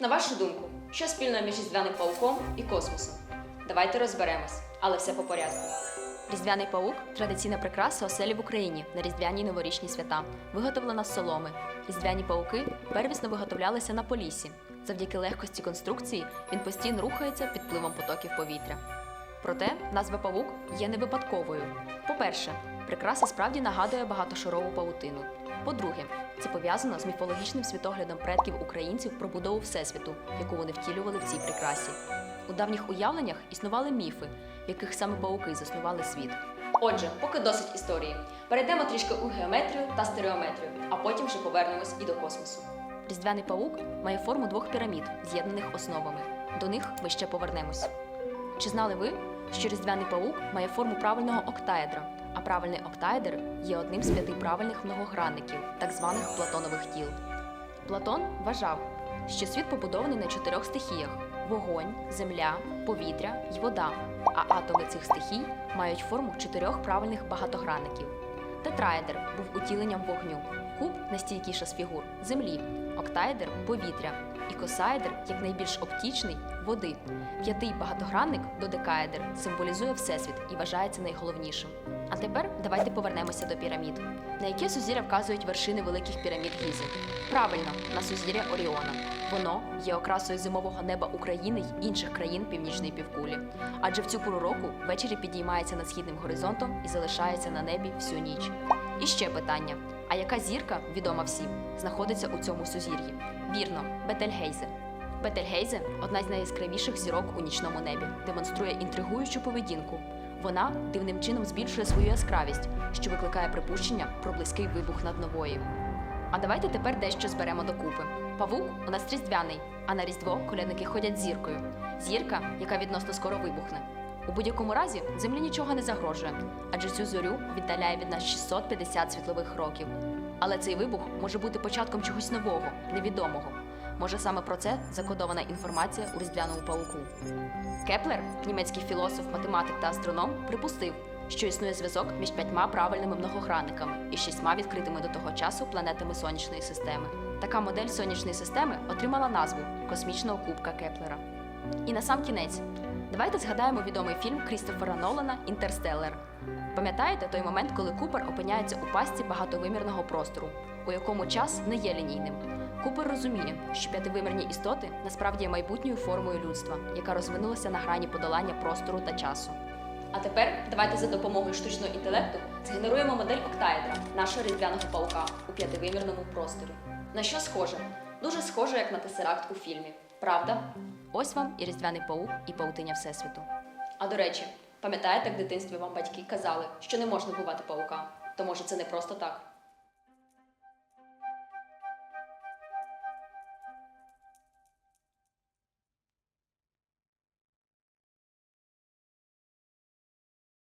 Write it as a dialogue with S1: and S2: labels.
S1: На вашу думку, що спільного між різдвяним пауком і космосом? Давайте розберемось, але все по порядку. Різдвяний паук традиційна прикраса оселі в Україні на різдвяні новорічні свята, виготовлена з соломи. Різдвяні пауки первісно виготовлялися на полісі. Завдяки легкості конструкції він постійно рухається під впливом потоків повітря. Проте назва павук є не випадковою. По-перше, прикраса справді нагадує багатошарову павутину. По-друге, це пов'язано з міфологічним світоглядом предків українців про будову Всесвіту, яку вони втілювали в цій прикрасі. У давніх уявленнях існували міфи, в яких саме пауки заснували світ. Отже, поки досить історії. Перейдемо трішки у геометрію та стереометрію, а потім вже повернемось і до космосу. Різдвяний паук має форму двох пірамід, з'єднаних основами. До них ми ще повернемось. Чи знали ви, що різдвяний паук має форму правильного октаедра, а правильний октаедр є одним з п'яти правильних многогранників, так званих платонових тіл? Платон вважав, що світ побудований на чотирьох стихіях: вогонь, земля, повітря й вода. А атоми цих стихій мають форму чотирьох правильних багатогранників. Тетраедр був утіленням вогню, куб найстійкіша з фігур землі, октаедр повітря, і косаедр, як найбільш оптічний, води. П'ятий багатогранник додекаедр символізує всесвіт і вважається найголовнішим. А тепер давайте повернемося до пірамід. На яке сузір'я вказують вершини великих пірамід Гізи? Правильно, на сузір'я Оріона. Воно є окрасою зимового неба України й інших країн північної півкулі. Адже в цю пору року ввечері підіймається над східним горизонтом і залишається на небі всю ніч. І ще питання: яка зірка, відома всім, знаходиться у цьому сузір'ї? Вірно, Бетельгейзе. Бетельгейзе одна з найяскравіших зірок у нічному небі, демонструє інтригуючу поведінку. Вона дивним чином збільшує свою яскравість, що викликає припущення про близький вибух над новою. А давайте тепер дещо зберемо докупи. Павук у нас різдвяний, а на різдво колядники ходять зіркою. Зірка, яка відносно скоро вибухне. У будь-якому разі землі нічого не загрожує, адже цю зорю віддаляє від нас 650 світлових років. Але цей вибух може бути початком чогось нового, невідомого. Може саме про це закодована інформація у різдвяному пауку. Кеплер, німецький філософ, математик та астроном, припустив, що існує зв'язок між п'ятьма правильними многогранниками і шістьма відкритими до того часу планетами сонячної системи. Така модель сонячної системи отримала назву космічного кубка Кеплера. І на сам кінець, давайте згадаємо відомий фільм Крістофера Нолана Інтерстеллар. Пам'ятаєте той момент, коли Купер опиняється у пастці багатовимірного простору, у якому час не є лінійним. Купер розуміє, що п'ятивимірні істоти насправді є майбутньою формою людства, яка розвинулася на грані подолання простору та часу. А тепер давайте за допомогою штучного інтелекту згенеруємо модель октаедра, нашого різдвяного паука у п'ятивимірному просторі. На що схоже? Дуже схоже, як на тесеракт у фільмі. Правда? Ось вам і різдвяний паук, і паутиня Всесвіту. А до речі, пам'ятаєте, як в дитинстві вам батьки казали, що не можна бувати паука? То може це не просто так?